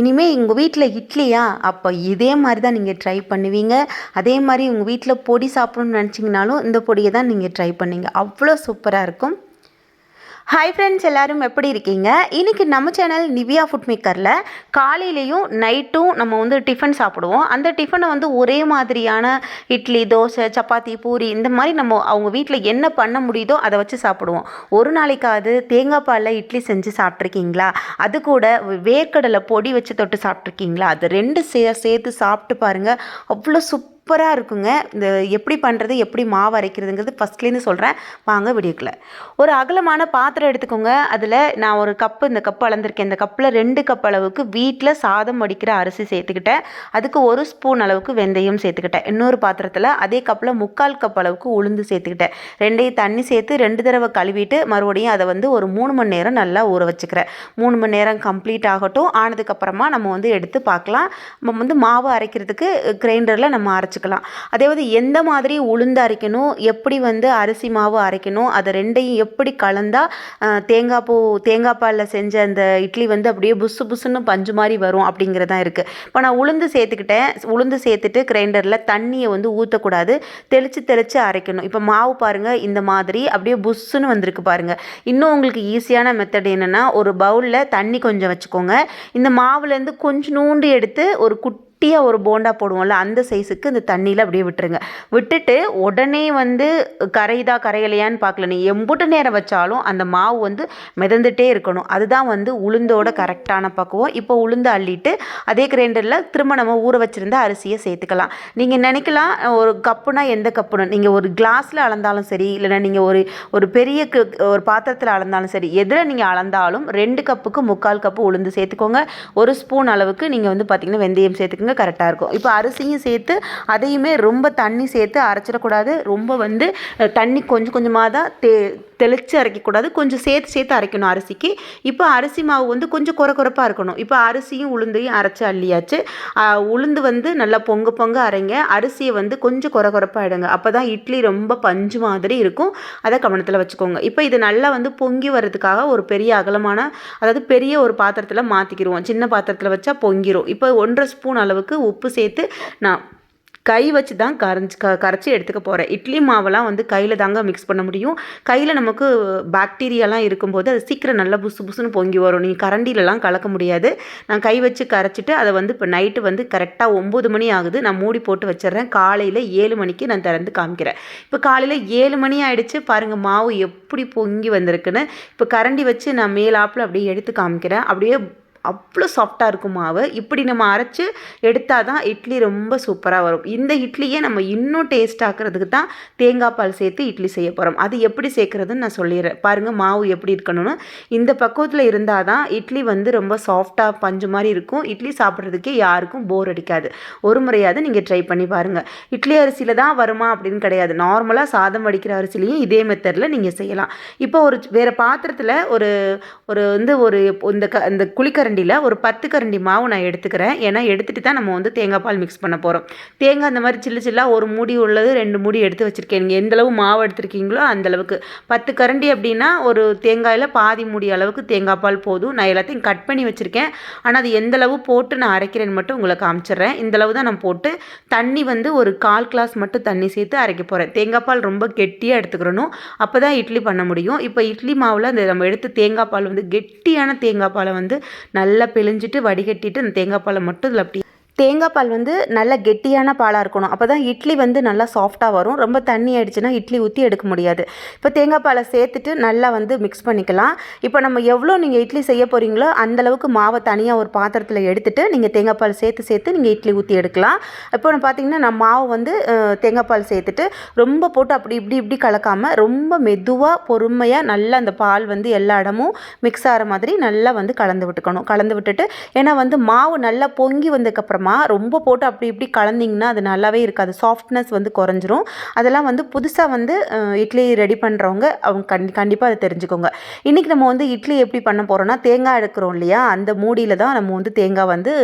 இனிமேல் உங்கள் வீட்டில் இட்லியா? அப்போ இதே மாதிரி தான் நீங்கள் ட்ரை பண்ணுவீங்க. அதே மாதிரி உங்கள் வீட்டில் பொடி சாப்பிடணும்னு நினச்சிங்கனாலும் இந்த பொடியை தான் நீங்கள் ட்ரை பண்ணுவீங்க அவ்வளோ சூப்பராக இருக்கும். ஹாய் ஃப்ரெண்ட்ஸ் எல்லாரும் எப்படி இருக்கீங்க? இன்றைக்கி நம்ம சேனல் நிவியா ஃபுட் மேக்கரில் காலையிலையும் நைட்டும் நம்ம வந்து டிஃபன் சாப்பிடுவோம். அந்த டிஃபனை வந்து ஒரே மாதிரியான இட்லி தோசை சப்பாத்தி பூரி இந்த மாதிரி நம்ம அவங்க வீட்டில் என்ன பண்ண முடியுதோ அதை வச்சு சாப்பிடுவோம். ஒரு நாளைக்காவது தேங்காய் பாலில் இட்லி செஞ்சு சாப்பிட்ருக்கீங்களா அது கூட வேர்க்கடலை பொடி வச்சு தொட்டு சாப்பிட்ருக்கீங்களா அது ரெண்டு சே சேர்த்து சாப்பிட்டு பாருங்கள் அவ்வளோ சூப் சூப்பராக இருக்குங்க. இந்த எப்படி பண்ணுறது எப்படி மாவு அரைக்கிறதுங்கிறது ஃபஸ்ட்லேருந்து சொல்கிறேன் வாங்க வீடியோக்கில் ஒரு அகலமான பாத்திரம் எடுத்துக்கோங்க. அதில் நான் ஒரு கப்பு இந்த கப்பு அளந்திருக்கேன். இந்த கப்பில் ரெண்டு கப் அளவுக்கு வீட்டில் சாதம் வடிக்கிற அரிசி சேர்த்துக்கிட்டேன். அதுக்கு ஒரு ஸ்பூன் அளவுக்கு வெந்தயம் சேர்த்துக்கிட்டேன். இன்னொரு பாத்திரத்தில் அதே கப்பில் முக்கால் கப் அளவுக்கு உளுந்து சேர்த்துக்கிட்டேன். ரெண்டையும் தண்ணி சேர்த்து ரெண்டு தடவை கழுவிட்டு மறுபடியும் அதை வந்து ஒரு மூணு மணி நேரம் நல்லா ஊற வச்சுக்கிறேன். மூணு மணி நேரம் கம்ப்ளீட் ஆகட்டும். ஆனதுக்கப்புறமா நம்ம வந்து எடுத்து பார்க்கலாம். நம்ம வந்து மாவு அரைக்கிறதுக்கு கிரைண்டரில் நம்ம அரைச்சி வச்சுக்கலாம். அதாவது எந்த மாதிரி உளுந்து அரைக்கணும் எப்படி வந்து அரிசி மாவு அரைக்கணும் அதை ரெண்டையும் எப்படி கலந்தால் தேங்காய் பூ தேங்காய் பாலில் செஞ்ச அந்த இட்லி வந்து அப்படியே புசு புசுன்னு பஞ்சு மாதிரி வரும் அப்படிங்கிறதான் இருக்குது இப்போ நான் உளுந்து சேர்த்துக்கிட்டேன். உளுந்து சேர்த்துட்டு கிரைண்டரில் தண்ணியை வந்து ஊற்றக்கூடாது தெளித்து தெளித்து அரைக்கணும். இப்போ மாவு பாருங்கள் இந்த மாதிரி அப்படியே புஷ்ஷுன்னு வந்திருக்கு பாருங்கள் இன்னும் உங்களுக்கு ஈஸியான மெத்தட் என்னென்னா ஒரு பவுலில் தண்ணி கொஞ்சம் வச்சுக்கோங்க. இந்த மாவுலேருந்து கொஞ்சம் நூண்டு எடுத்து ஒரு குட் குட்டியாக ஒரு போண்டா போடுவோம்ல அந்த சைஸுக்கு இந்த தண்ணியில் அப்படியே விட்டுருங்க. விட்டுட்டு உடனே வந்து கரையுதா கரையலையான்னு பார்க்கல. நீ எம்புட்டு நேரம் வச்சாலும் அந்த மாவு வந்து மிதந்துட்டே இருக்கணும். அதுதான் வந்து உளுந்தோட கரெக்டான பக்குவம். இப்போ உளுந்து அள்ளிட்டு அதே கிரைண்டரில் திரும்ப நம்ம ஊற வச்சுருந்த அரிசியை சேர்த்துக்கலாம். நீங்கள் நினைக்கலாம் ஒரு கப்புனா எந்த கப்புன்னு நீங்கள் ஒரு கிளாஸில் அளந்தாலும் சரி இல்லைனா நீங்கள் ஒரு ஒரு பெரிய ஒரு பாத்திரத்தில் அளந்தாலும் சரி எதில் நீங்கள் அளந்தாலும் ரெண்டு கப்புக்கு முக்கால் கப்பு உளுந்து சேர்த்துக்கோங்க. ஒரு ஸ்பூன் அளவுக்கு நீங்கள் வந்து பார்த்திங்கன்னா வெந்தயம் சேர்த்துக்கோங்க. கரெக்டாக இருக்கும். இப்போ அரிசியும் சேர்த்து அதையுமே ரொம்ப தண்ணி சேர்த்து அரைச்சிடக்கூடாது. ரொம்ப வந்து தண்ணி கொஞ்சம் கொஞ்சமாக தான் தே தெளித்து அரைக்கக்கூடாது. கொஞ்சம் சேர்த்து சேர்த்து அரைக்கணும் அரிசிக்கு. இப்போ அரிசி மாவு வந்து கொஞ்சம் குறை குறைப்பாக இருக்கணும். இப்போ அரிசியும் உளுந்தையும் அரைச்சி அள்ளியாச்சு. உளுந்து வந்து நல்லா பொங்க பொங்க அரைங்க. அரிசியை வந்து கொஞ்சம் குறை குறைப்பாக இடுங்க. அப்போ தான் இட்லி ரொம்ப பஞ்சு மாதிரி இருக்கும். அதை கவனத்தில் வச்சுக்கோங்க. இப்போ இது நல்லா வந்து பொங்கி வர்றதுக்காக ஒரு பெரிய அகலமான அதாவது பெரிய ஒரு பாத்திரத்தில் மாற்றிக்கிடுவோம் சின்ன பாத்திரத்தில் வச்சா பொங்கிரும். இப்போ ஒன்றரை ஸ்பூன் அளவுக்கு உப்பு சேர்த்து நான் கை வச்சு தான் கரைஞ்சி க கரைச்சி எடுத்துக்க போகிறேன் இட்லி மாவெல்லாம் வந்து கையில் தாங்க மிக்ஸ் பண்ண முடியும். கையில் நமக்கு பாக்டீரியாலாம் இருக்கும்போது அது சீக்கிரம் நல்லா புசு புசுன்னு பொங்கி வரும். நீங்கள் கரண்டிலலாம் கலக்க முடியாது. நான் கை வச்சு கரைச்சிட்டு அதை வந்து இப்போ நைட்டு வந்து கரெக்டாக ஒம்பது மணி ஆகுது. நான் மூடி போட்டு வச்சிடுறேன். காலையில் ஏழு மணிக்கு நான் திறந்து காமிக்கிறேன். இப்போ காலையில் ஏழு மணி ஆகிடுச்சு பாருங்கள் மாவு எப்படி பொங்கி வந்திருக்குன்னு. இப்போ கரண்டி வச்சு நான் மேலாப்பில் அப்படியே எடுத்து காமிக்கிறேன். அப்படியே அவ்வளோ சாஃப்டாக இருக்கும் மாவு. இப்படி நம்ம அரைச்சி எடுத்தால் தான் இட்லி ரொம்ப சூப்பராக வரும். இந்த இட்லியை நம்ம இன்னும் டேஸ்ட் ஆக்கிறதுக்கு தான் தேங்காய் பால் சேர்த்து இட்லி செய்ய போகிறோம் அது எப்படி சேர்க்குறதுன்னு நான் சொல்லிடுறேன். பாருங்கள் மாவு எப்படி இருக்கணும்னு. இந்த பக்குவத்தில் இருந்தால் தான் இட்லி வந்து ரொம்ப சாஃப்டாக பஞ்சு மாதிரி இருக்கும். இட்லி சாப்பிட்றதுக்கே யாருக்கும் போர் அடிக்காது. ஒரு முறையாவது நீங்கள் ட்ரை பண்ணி பாருங்கள் இட்லி அரிசியில் தான் வருமா அப்படின்னு கிடையாது. நார்மலாக சாதம் வடிக்கிற அரிசிலையும் இதே மெத்தடில் நீங்கள் செய்யலாம். இப்போ ஒரு வேறு பாத்திரத்தில் ஒரு ஒரு வந்து ஒரு இந்த க இந்த குளிக்கரை கரண்டியில் ஒரு பத்து கரண்டி மாவு நான் எடுத்துக்கிறேன். ஏன்னா எடுத்துகிட்டு தான் நம்ம வந்து தேங்காய் பால் மிக்ஸ் பண்ண போகிறோம் தேங்காய் அந்த மாதிரி சில்லு சில்லாக ஒரு மூடி உள்ளது ரெண்டு மூடி எடுத்து வச்சுருக்கேன். நீங்கள் எந்தளவு மாவு எடுத்துருக்கீங்களோ அந்தளவுக்கு பத்து கரண்டி அப்படின்னா ஒரு தேங்காயில் பாதி மூடி அளவுக்கு தேங்காய் பால் போதும். நான் எல்லாத்தையும் கட் பண்ணி வச்சுருக்கேன். ஆனால் அது எந்தளவு போட்டு நான் அரைக்கிறேன்னு மட்டும் உங்களை காமிச்சிடுறேன். இந்தளவு தான் நான் போட்டு தண்ணி வந்து ஒரு கால் கிளாஸ் மட்டும் தண்ணி சேர்த்து அரைக்க போகிறேன் தேங்காய் பால் ரொம்ப கெட்டியாக எடுத்துக்கிறணும். அப்போ தான் இட்லி பண்ண முடியும். இப்போ இட்லி மாவில் அந்த நம்ம எடுத்து தேங்காய் பால் வந்து கெட்டியான தேங்காய் பாலை வந்து நல்லா பிழிஞ்சிட்டு வடிகட்டிட்டு அந்த தேங்காய் பாலை மட்டும் இதில் அப்படி தேங்காய் பால் வந்து நல்ல கெட்டியான பாலாக இருக்கணும். அப்போ தான் இட்லி வந்து நல்லா சாஃப்டாக வரும். ரொம்ப தண்ணி ஆயிடுச்சுன்னா இட்லி ஊற்றி எடுக்க முடியாது. இப்போ தேங்காய் பாலை சேர்த்துட்டு நல்லா வந்து மிக்ஸ் பண்ணிக்கலாம். இப்போ நம்ம எவ்வளோ நீங்கள் இட்லி செய்ய போகிறீங்களோ அந்தளவுக்கு மாவை தனியாக ஒரு பாத்திரத்தில் எடுத்துகிட்டு நீங்கள் தேங்காய் பால் சேர்த்து சேர்த்து நீங்கள் இட்லி ஊற்றி எடுக்கலாம். இப்போ நான் பார்த்தீங்கன்னா நான் மாவு வந்து தேங்காய் பால் சேர்த்துட்டு ரொம்ப போட்டு அப்படி இப்படி இப்படி கலக்காமல் ரொம்ப மெதுவாக பொறுமையாக நல்லா அந்த பால் வந்து எல்லா இடமும் மிக்ஸ் ஆகிற மாதிரி நல்லா வந்து கலந்து விட்டுக்கணும். கலந்து விட்டுட்டு ஏன்னா வந்து மாவு நல்லா பொங்கி வந்ததுக்கப்புறம் அப்புறமா ரொம்ப போட்டு அப்படி இப்படி கலந்திங்கன்னா அது நல்லாவே இருக்காது. சாஃப்ட்னஸ் வந்து குறைஞ்சிரும். அதெல்லாம் வந்து புதுசாக வந்து இட்லி ரெடி பண்ணுறவங்க அவங்க கண்டி கண்டிப்பாக அதை தெரிஞ்சுக்கோங்க. இன்றைக்கி நம்ம வந்து இட்லி எப்படி பண்ண போகிறோம்னா தேங்காய் எடுக்கிறோம் இல்லையா? அந்த மூடியில் தான் நம்ம வந்து தேங்காய் வந்து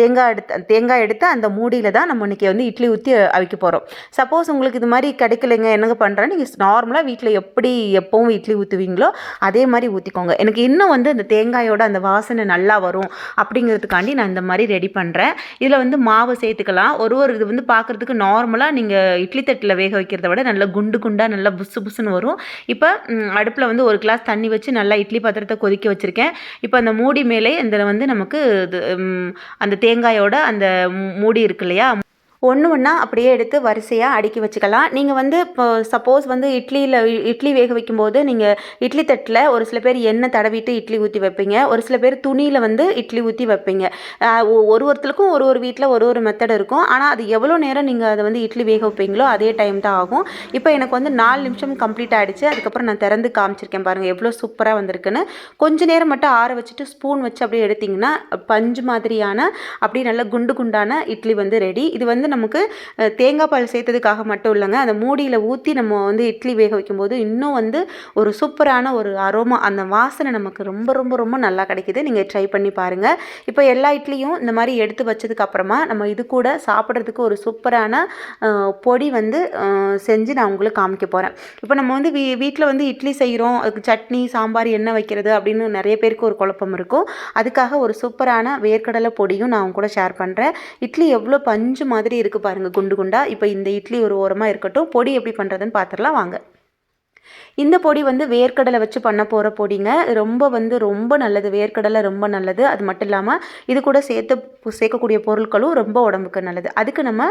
தேங்காய் எடுத்து தேங்காய் எடுத்து அந்த மூடியில் தான் நம்ம இன்றைக்கி வந்து இட்லி ஊற்றி அவிக்க போகிறோம் சப்போஸ் உங்களுக்கு இது மாதிரி கிடைக்கலைங்க என்னங்க பண்ணுறேன் நீங்கள் நார்மலாக வீட்டில் எப்படி எப்பவும் இட்லி ஊற்றுவீங்களோ அதே மாதிரி ஊற்றிக்கோங்க எனக்கு இன்னும் வந்து அந்த தேங்காயோட அந்த வாசனை நல்லா வரும் அப்படிங்கிறதுக்காண்டி நான் இந்த மாதிரி ரெடி பண்ணுறேன் இதில் வந்து மாவு சேர்த்துக்கலாம். ஒரு ஒரு இது வந்து பார்க்குறதுக்கு நார்மலாக நீங்கள் இட்லி தட்டில் வேக வைக்கிறத விட நல்லா குண்டு குண்டாக நல்லா புசு புசுன்னு வரும். இப்போ அடுப்பில் வந்து ஒரு கிளாஸ் தண்ணி வச்சு நல்லா இட்லி பாத்திரத்தை கொதிக்க வச்சுருக்கேன். இப்போ அந்த மூடி மேலே இந்த வந்து நமக்கு இது, அந்த தேங்காயோட அந்த மூடி இருக்கு இல்லையா? ஒன்று ஒன்றா அப்படியே எடுத்து வரிசையாக அடுக்கி வச்சுக்கலாம். நீங்கள் வந்து இப்போ சப்போஸ் வந்து இட்லியில் இட்லி வேக வைக்கும்போது நீங்கள் இட்லி தட்டில் ஒரு சில பேர் எண்ணெய் தடவிட்டு இட்லி ஊற்றி வைப்பீங்க. ஒரு சில பேர் துணியில் வந்து இட்லி ஊற்றி வைப்பீங்க. ஒ- ஒரு ஒருத்தருக்கும் ஒரு ஒரு வீட்டில் ஒரு ஒரு மெத்தட் இருக்கும். ஆனால் அது எவ்வளோ நேரம் நீங்கள் அதை வந்து இட்லி வேக வைப்பீங்களோ அதே டைம் தான் ஆகும். இப்போ எனக்கு வந்து நாலு நிமிஷம் கம்ப்ளீட் ஆகிடுச்சு அதுக்கப்புறம் நான் திறந்து காமிச்சிருக்கேன் பாருங்கள் எவ்வளோ சூப்பராக வந்திருக்குன்னு. கொஞ்ச நேரம் மட்டும் ஆற வச்சுட்டு ஸ்பூன் வச்சு அப்படியே எடுத்திங்கன்னா பஞ்சு மாதிரியான அப்படியே நல்ல குண்டு குண்டான இட்லி வந்து ரெடி இது வந்து நமக்கு தேங்காய் பால் சேர்த்ததுக்காக மட்டும் இல்லைங்க. அந்த மூடியில் ஊற்றி நம்ம வந்து இட்லி வேக வைக்கும்போது இன்னும் வந்து ஒரு சூப்பரான ஒரு அரோமா அந்த வாசனை நமக்கு ரொம்ப ரொம்ப ரொம்ப நல்லா கிடைக்கிது. நீங்கள் ட்ரை பண்ணி பாருங்கள் இப்போ எல்லா இட்லியும் இந்த மாதிரி எடுத்து வச்சதுக்கு அப்புறமா நம்ம இது கூட சாப்பிட்றதுக்கு ஒரு சூப்பரான பொடி வந்து செஞ்சு நான் உங்களுக்கு காமிக்க போகிறேன் இப்போ நம்ம வந்து வீ வீட்டில் வந்து இட்லி செய்கிறோம் அதுக்கு சட்னி சாம்பார் என்ன வைக்கிறது அப்படின்னு நிறைய பேருக்கு ஒரு குழப்பம் இருக்கும். அதுக்காக ஒரு சூப்பரான வேர்க்கடலை பொடியும் நான் உங்க கூட ஷேர் பண்ணுறேன் இட்லி எவ்வளோ பஞ்சு மாதிரி இருக்குது பாருங்கள் குண்டு குண்டா. இப்போ இந்த இட்லி ஒரு ஓரமாக இருக்கட்டும். பொடி எப்படி பண்ணுறதுன்னு பார்த்துடலாம் வாங்க. இந்த பொடி வந்து வேர்க்கடலை வச்சு பண்ண போகிற பொடிங்க. ரொம்ப வந்து ரொம்ப நல்லது. வேர்க்கடலை ரொம்ப நல்லது. அது மட்டும் இல்லாமல் இது கூட சேர்த்து சேர்க்கக்கூடிய பொருட்களும் ரொம்ப உடம்புக்கு நல்லது. அதுக்கு நம்ம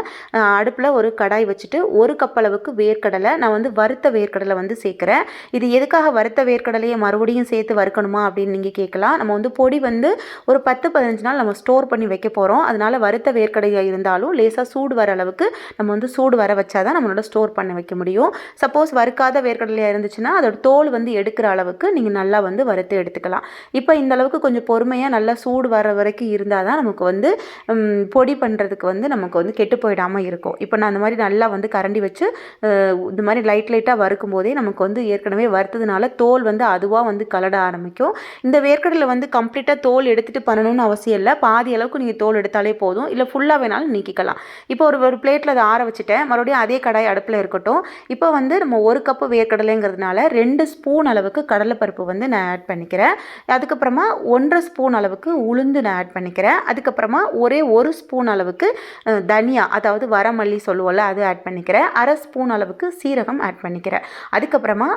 அடுப்பில் ஒரு கடாய் வச்சுட்டு ஒரு கப் அளவுக்கு வேர்க்கடலை நான் வந்து வறுத்த வேர்க்கடலை வந்து சேர்க்குறேன். இது எதுக்காக வறுத்த வேர்க்கடலையை மறுபடியும் சேர்த்து வறுக்கணுமா அப்படின்னு நீங்கள் கேட்கலாம். நம்ம வந்து பொடி வந்து ஒரு பத்து பதினஞ்சு நாள் நம்ம ஸ்டோர் பண்ணி வைக்க போகிறோம் அதனால் வறுத்த வேர்க்கடையாக இருந்தாலும் லேசாக சூடு வர அளவுக்கு நம்ம வந்து சூடு வர வச்சாதான் நம்மளோட ஸ்டோர் பண்ண வைக்க முடியும். சப்போஸ் வறுக்காத வேர்க்கடலையாக இருந்துச்சுன்னா அதோட தோல் வந்து எடுக்கிற அளவுக்கு நீங்கள் நல்லா வந்து வறுத்து எடுத்துக்கலாம். இப்போ இந்த அளவுக்கு கொஞ்சம் பொறுமையாக நல்லா சூடு வர வரைக்கும் இருந்தால் தான் நமக்கு வந்து பொடி பண்ணுறதுக்கு வந்து நமக்கு வந்து கெட்டு போயிடாமல் இருக்கும். இப்போ நான் அந்த மாதிரி நல்லா வந்து கரண்டி வச்சு இந்த மாதிரி லைட் லைட்டாக வறுக்கும் போதே நமக்கு வந்து ஏற்கனவே வறுத்ததுனால தோல் வந்து அதுவாக வந்து கலட ஆரம்பிக்கும். இந்த வேர்க்கடலை வந்து கம்ப்ளீட்டாக தோல் எடுத்துகிட்டு பண்ணணும்னு அவசியம் இல்லை. பாதி அளவுக்கு நீங்கள் தோல் எடுத்தாலே போதும். இல்லை ஃபுல்லாக வேணாலும் நீக்கிக்கலாம். இப்போ ஒரு ஒரு பிளேட்டில் அதை ஆற வச்சுட்டேன். மறுபடியும் அதே கடாய் அடுப்பில் இருக்கட்டும். இப்போ வந்து நம்ம ஒரு கப்பு வேர்க்கடலைங்கிறது வேர்க்கடலைங்கிறதுனால ரெண்டு ஸ்பூன் அளவுக்கு கடலைப்பருப்பு வந்து நான் ஆட் பண்ணிக்கிறேன். அதுக்கப்புறமா ஒன்றரை ஸ்பூன் அளவுக்கு உளுந்து நான் ஆட் பண்ணிக்கிறேன். அதுக்கப்புறமா ஒரே ஒரு ஸ்பூன் அளவுக்கு தனியா அதாவது வரமல்லி சொல்லுவோம்ல அது ஆட் பண்ணிக்கிறேன். அரை ஸ்பூன் அளவுக்கு சீரகம் ஆட் பண்ணிக்கிறேன். அதுக்கப்புறமா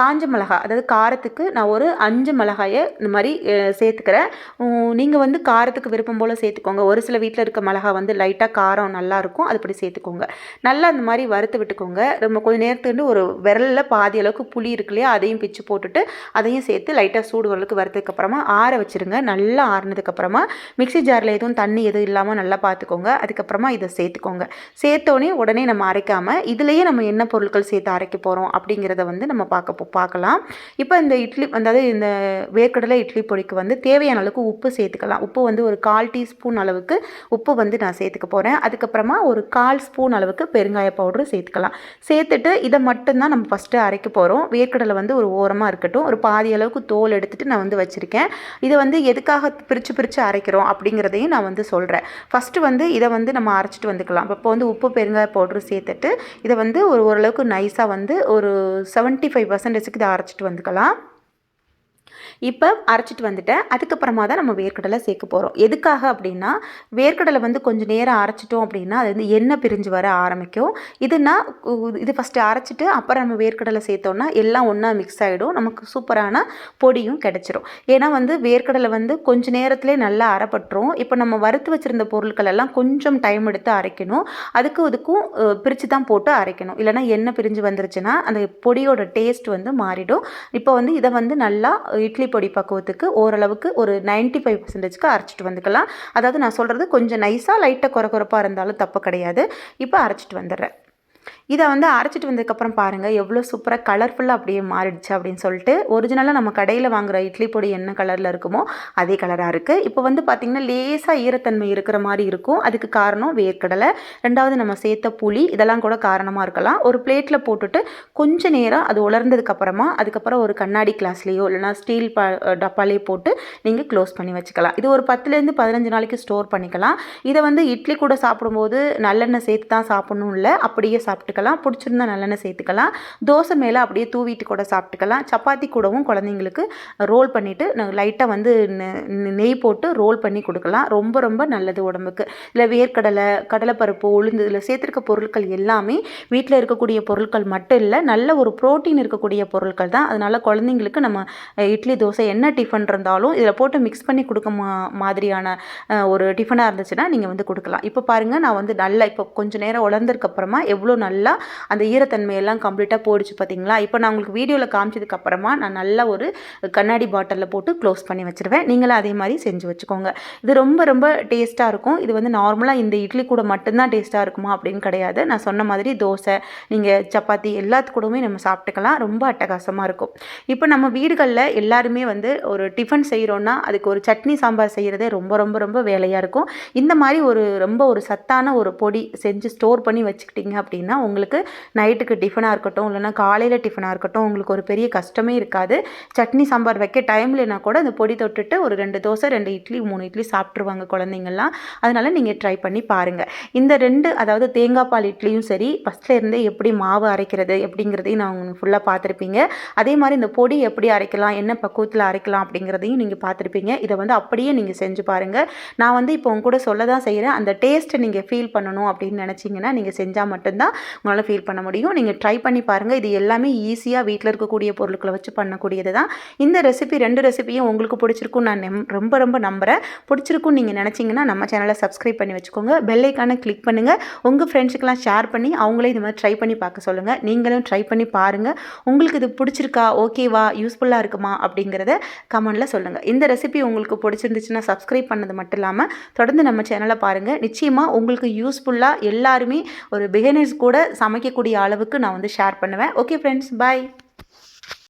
காஞ்ச மிளகாய் அதாவது காரத்துக்கு நான் ஒரு அஞ்சு மிளகாயை இந்த மாதிரி சேர்த்துக்கிறேன். நீங்கள் வந்து காரத்துக்கு விருப்பம் போல் சேர்த்துக்கோங்க. ஒரு சில வீட்டில் இருக்க மிளகாய் வந்து லைட்டாக காரம் நல்லாயிருக்கும் அதுபடி சேர்த்துக்கோங்க. நல்லா அந்த மாதிரி வறுத்து விட்டுக்கோங்க. ரொம்ப கொஞ்சம் நேரத்துக்கு ஒரு விரலில் பாதி அளவுக்கு புளி இருக்கு இல்லையா அதையும் பிச்சு போட்டுட்டு அதையும் சேர்த்து லைட்டாக சூடு வரலுக்கு வரதுக்கப்புறமா ஆற வச்சுருங்க. நல்லா ஆறுனதுக்கப்புறமா மிக்ஸி ஜாரில் எதுவும் தண்ணி எதுவும் இல்லாமல் நல்லா பார்த்துக்கோங்க அதுக்கப்புறமா இதை சேர்த்துக்கோங்க. சேர்த்தோடனே உடனே நம்ம அரைக்காமல் இதுலேயே நம்ம என்ன பொருட்கள் சேர்த்து அரைக்க போகிறோம் அப்படிங்கிறத வந்து நம்ம பார்க்க போ- பார்க்கலாம். இப்போ இந்த இட்லி அதாவது இந்த வேர்க்கடலை இட்லி பொடிக்கு வந்து தேவையான அளவுக்கு உப்பு சேர்த்துக்கலாம். உப்பு வந்து ஒரு கால் டீஸ்பூன் அளவுக்கு உப்பு வந்து நான் சேர்த்துக்க போகிறேன் அதுக்கப்புறமா ஒரு கால் ஸ்பூன் அளவுக்கு பெருங்காய பவுடரும் சேர்த்துக்கலாம். சேர்த்துட்டு இதை மட்டும்தான் நம்ம ஃபஸ்ட்டு அரைக்க போகிறோம் வேர்க்கடலை வந்து ஒரு ஓரமாக இருக்கட்டும். ஒரு பாதி அளவுக்கு தோல் எடுத்துகிட்டு நான் வந்து வச்சுருக்கேன். இதை வந்து எதுக்காக பிரித்து பிரித்து அரைக்கிறோம் அப்படிங்கிறதையும் நான் வந்து சொல்கிறேன் ஃபஸ்ட்டு வந்து இதை வந்து நம்ம அரைச்சிட்டு வந்துக்கலாம். இப்போ வந்து உப்பு பெருங்காய பவுடர் சேர்த்துட்டு இதை வந்து ஒரு ஓரளவுக்கு நைஸாக வந்து ஒரு 75% ஃபைவ் பர்சன்டேஜுக்கு இதை அரைச்சிட்டு வந்துக்கலாம். இப்போ அரைச்சிட்டு வந்துட்டேன். அதுக்கப்புறமா தான் நம்ம வேர்க்கடலை சேர்க்க போகிறோம் எதுக்காக அப்படின்னா வேர்க்கடலை வந்து கொஞ்சம் நேரம் அரைச்சிட்டோம் அப்படின்னா அது வந்து எண்ணெய் பிரிஞ்சு வர ஆரம்பிக்கும். இதுனா இது ஃபஸ்ட்டு அரைச்சிட்டு அப்புறம் நம்ம வேர்க்கடலை சேர்த்தோம்னா எல்லாம் ஒன்றா மிக்ஸ் ஆகிடும் நமக்கு சூப்பரான பொடியும் கிடச்சிரும். ஏன்னா வந்து வேர்க்கடலை வந்து கொஞ்ச நேரத்திலே நல்லா அரைப்பட்டுரும். இப்போ நம்ம வறுத்து வச்சுருந்த பொருட்கள் எல்லாம் கொஞ்சம் டைம் எடுத்து அரைக்கணும். அதுக்கும் இதுக்கும் பிரித்து தான் போட்டு அரைக்கணும். இல்லைன்னா எண்ணெய் பிரிஞ்சு வந்துருச்சுன்னா அந்த பொடியோட டேஸ்ட் வந்து மாறிடும். இப்போ வந்து இதை வந்து நல்லா இட்லி பொடி பக்குவத்துக்கு ஓரளவுக்கு ஒரு 95% ஃபைவ் பர்சன்டேஜ்க்கு அரைச்சிட்டு வந்துக்கலாம். அதாவது நான் சொல்கிறது கொஞ்சம் நைஸாக லைட்டாக குறை குறைப்பாக இருந்தாலும் தப்பு கிடையாது. இப்போ அரைச்சிட்டு வந்துடுறேன். இதை வந்து அரைச்சிட்டு வந்ததுக்கப்புறம் பாருங்கள் எவ்வளோ சூப்பராக கலர்ஃபுல்லாக அப்படியே மாறிடுச்சு அப்படின்னு சொல்லிட்டு ஒரிஜினலாக நம்ம கடையில் வாங்குகிற இட்லி பொடி என்ன கலரில் இருக்குமோ அதே கலராக இருக்குது இப்போ வந்து பார்த்திங்கன்னா லேசாக ஈரத்தன்மை இருக்கிற மாதிரி இருக்கும். அதுக்கு காரணம் வேர்க்கடலை. ரெண்டாவது நம்ம சேர்த்த புளி இதெல்லாம் கூட காரணமாக இருக்கலாம். ஒரு பிளேட்டில் போட்டுட்டு கொஞ்சம் நேரம் அது உலர்ந்ததுக்கப்புறமா அதுக்கப்புறம் ஒரு கண்ணாடி கிளாஸ்லேயோ இல்லைனா ஸ்டீல் ப டப்பாலேயோ போட்டு நீங்கள் க்ளோஸ் பண்ணி வச்சுக்கலாம். இது ஒரு பத்துலேருந்து பதினஞ்சு நாளைக்கு ஸ்டோர் பண்ணிக்கலாம். இதை வந்து இட்லி கூட சாப்பிடும்போது நல்லெண்ணெய் சேர்த்து தான் சாப்பிடணும் இல்லை அப்படியே சாப்பிட்டுக்கலாம் சேர்த்துக்கலாம் பிடிச்சிருந்தா நல்லெண்ணெய் சேர்த்துக்கலாம். தோசை மேலே அப்படியே தூவிட்டு கூட சாப்பிட்டுக்கலாம். சப்பாத்தி கூடவும் குழந்தைங்களுக்கு ரோல் பண்ணிவிட்டு லைட்டாக வந்து நெய் போட்டு ரோல் பண்ணி கொடுக்கலாம். ரொம்ப ரொம்ப நல்லது உடம்புக்கு. இல்லை வேர்க்கடலை கடலைப்பருப்பு உளுந்து இதில் சேர்த்துருக்க பொருட்கள் எல்லாமே வீட்டில் இருக்கக்கூடிய பொருட்கள் மட்டும் இல்லை நல்ல ஒரு ப்ரோட்டீன் இருக்கக்கூடிய பொருட்கள் தான். அதனால் குழந்தைங்களுக்கு நம்ம இட்லி தோசை என்ன டிஃபன் இருந்தாலும் இதில் போட்டு மிக்ஸ் பண்ணி கொடுக்க மா மாதிரியான ஒரு டிஃபனாக இருந்துச்சுன்னா நீங்கள் வந்து கொடுக்கலாம். இப்போ பாருங்கள் நான் வந்து நல்லா இப்போ கொஞ்சம் நேரம் உலர்ந்ததுக்கப்புறமா எவ்வளோ நல்ல ஃபுல்லாக அந்த ஈரத்தன்மையெல்லாம் கம்ப்ளீட்டாக போயிடுச்சு பார்த்தீங்களா இப்போ நான் உங்களுக்கு வீடியோவில் காமிச்சதுக்கப்புறமா நான் நல்லா ஒரு கண்ணாடி பாட்டிலில் போட்டு க்ளோஸ் பண்ணி வச்சுருவேன். நீங்களும் அதே மாதிரி செஞ்சு வச்சுக்கோங்க. இது ரொம்ப ரொம்ப டேஸ்ட்டாக இருக்கும். இது வந்து நார்மலாக இந்த இட்லி கூட மட்டும்தான் டேஸ்ட்டாக இருக்குமா அப்படின்னு கிடையாது. நான் சொன்ன மாதிரி தோசை நீங்கள் சப்பாத்தி எல்லாத்து கூடவுமே நம்ம சாப்பிட்டுக்கலாம். ரொம்ப அட்டகாசமாக இருக்கும். இப்போ நம்ம வீடுகளில் எல்லாருமே வந்து ஒரு டிஃபன் செய்கிறோன்னா அதுக்கு ஒரு சட்னி சாம்பார் செய்கிறதே ரொம்ப ரொம்ப ரொம்ப வேலையாக இருக்கும். இந்த மாதிரி ஒரு ரொம்ப ஒரு சத்தான ஒரு பொடி செஞ்சு ஸ்டோர் பண்ணி வச்சுக்கிட்டிங்க அப்படின்னா உங்களுக்கு நைட்டுக்கு டிஃபனாக இருக்கட்டும் இல்லைனா காலையில் டிஃபனாக இருக்கட்டும் உங்களுக்கு ஒரு பெரிய கஷ்டமே இருக்காது. சட்னி சாம்பார் வைக்க டைம் இல்லைனா கூட அந்த பொடி தொட்டுட்டு ஒரு ரெண்டு தோசை ரெண்டு இட்லி மூணு இட்லி சாப்பிட்ருவாங்க குழந்தைங்கள்லாம். அதனால் நீங்கள் ட்ரை பண்ணி பாருங்கள் இந்த ரெண்டு அதாவது தேங்காய் பால் இட்லியும் சரி ஃபஸ்ட்டில் இருந்தே எப்படி மாவு அரைக்கிறது எப்படிங்கிறதையும் நான் உங்களுக்கு ஃபுல்லாக பார்த்துருப்பீங்க. அதே மாதிரி இந்த பொடி எப்படி அரைக்கலாம் என்ன பக்குவத்தில் அரைக்கலாம் அப்படிங்கிறதையும் நீங்கள் பார்த்துருப்பீங்க. இதை வந்து அப்படியே நீங்கள் செஞ்சு பாருங்கள் நான் வந்து இப்போ உங்க கூட சொல்ல தான் செய்கிறேன் அந்த டேஸ்ட்டை நீங்கள் ஃபீல் பண்ணணும் அப்படின்னு நினச்சிங்கன்னா நீங்கள் செஞ்சால் மட்டும்தான் உங்களால் ஃபீல் பண்ண முடியும். நீங்கள் ட்ரை பண்ணி பாருங்கள் இது எல்லாமே ஈஸியாக வீட்டில் இருக்கக்கூடிய பொருட்களை வச்சு பண்ணக்கூடியது தான் இந்த ரெசிபி ரெண்டு ரெசிபியும் உங்களுக்கு பிடிச்சிருக்கும் நான் நெம் ரொம்ப ரொம்ப நம்புகிறேன் பிடிச்சிருக்கும் நீங்கள் நினச்சிங்கன்னா நம்ம சேனலை சப்ஸ்கிரைப் பண்ணி வச்சுக்கோங்க. பெல்லைக்கான கிளிக் பண்ணுங்கள் உங்கள் ஃப்ரெண்ட்ஸுக்கெலாம் ஷேர் பண்ணி அவங்களே இது மாதிரி ட்ரை பண்ணி பார்க்க சொல்லுங்கள் நீங்களும் ட்ரை பண்ணி பாருங்கள் உங்களுக்கு இது பிடிச்சிருக்கா? ஓகேவா யூஸ்ஃபுல்லாக இருக்குமா? அப்படிங்கிறத கமெண்டில் சொல்லுங்கள் இந்த ரெசிபி உங்களுக்கு பிடிச்சிருந்துச்சுன்னா சப்ஸ்கிரைப் பண்ணது மட்டும் இல்லாமல் தொடர்ந்து நம்ம சேனலை பாருங்கள் நிச்சயமாக உங்களுக்கு யூஸ்ஃபுல்லாக எல்லாருமே ஒரு பிகினர்ஸ் கூட சமைக்கக்கூடிய அளவுக்கு நான் வந்து ஷேர் பண்ணுவேன். Okay friends bye